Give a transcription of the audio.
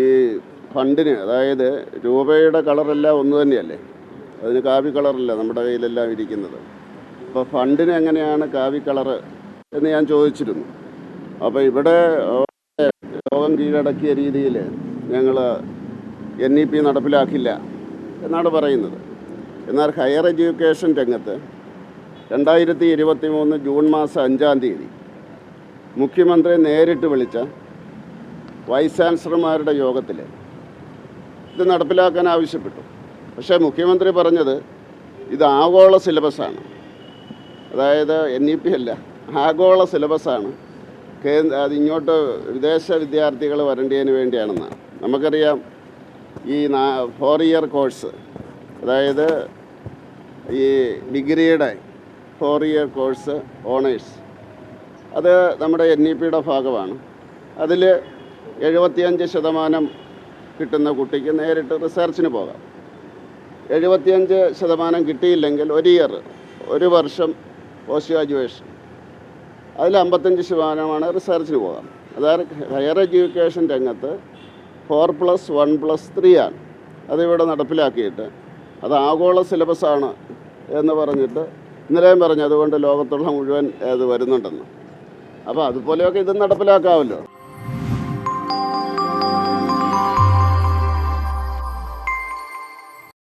ഈ ഫണ്ടിന് അതായത് രൂപയുടെ കളറെല്ലാം ഒന്ന് തന്നെയല്ലേ? അതിന് കാവി കളറല്ല നമ്മുടെ കയ്യിലെല്ലാം ഇരിക്കുന്നത്. അപ്പോൾ ഫണ്ടിന് എങ്ങനെയാണ് കാവി കളറ് എന്ന് ഞാൻ ചോദിച്ചിരുന്നു. അപ്പോൾ ഇവിടെ രോഗം കീഴടക്കിയ രീതിയിൽ ഞങ്ങൾ എൻ ഇ പി നടപ്പിലാക്കില്ല എന്നാണ് പറയുന്നത്. എന്നാൽ ഹയർ എഡ്യൂക്കേഷൻ രംഗത്ത് രണ്ടായിരത്തി ഇരുപത്തി മൂന്ന് ജൂൺ മാസം അഞ്ചാം തീയതി മുഖ്യമന്ത്രിയെ നേരിട്ട് വിളിച്ച വൈസ് ചാൻസലർമാരുടെ യോഗത്തിൽ ഇത് നടപ്പിലാക്കാൻ ആവശ്യപ്പെട്ടു. പക്ഷേ മുഖ്യമന്ത്രി പറഞ്ഞത് ഇത് ആഗോള സിലബസാണ്. അതായത് എൻ ഇ പി അല്ല ആഗോള സിലബസാണ്. കേന്ദ്ര അത് ഇങ്ങോട്ട് വിദേശ വിദ്യാർത്ഥികൾ വരേണ്ടതിന് വേണ്ടിയാണെന്നാണ് നമുക്കറിയാം ഈ ഫോർ ഇയർ കോഴ്സ് അതായത് ഈ ഡിഗ്രിയുടെ ഫോർ ഇയർ കോഴ്സ് ഓണേഴ്സ് അത് നമ്മുടെ എൻ ഇ പിയുടെ ഭാഗമാണ്. അതിൽ എഴുപത്തിയഞ്ച് ശതമാനം കിട്ടുന്ന കുട്ടിക്ക് നേരിട്ട് റിസർച്ചിന് പോകാം. എഴുപത്തിയഞ്ച് ശതമാനം കിട്ടിയില്ലെങ്കിൽ ഒരു ഇയർ ഒരു വർഷം പോസ്റ്റ് ഗ്രാജുവേഷൻ അതിൽ അമ്പത്തഞ്ച് ശതമാനമാണ് റിസർച്ചിന് പോകാം. അതായത് ഹയർ എഡ്യൂക്കേഷൻ രംഗത്ത് four plus one plus three ആണ്. അതിവിടെ നടപ്പിലാക്കിയിട്ട് അത് ആഗോള സിലബസാണ് എന്ന് പറഞ്ഞിട്ട് ഇന്നലെയും പറഞ്ഞു അതുകൊണ്ട് ലോകത്തുള്ള മുഴുവൻ അത് വരുന്നുണ്ടെന്ന്. അപ്പോൾ അതുപോലെയൊക്കെ ഇത് നടപ്പിലാക്കാമല്ലോ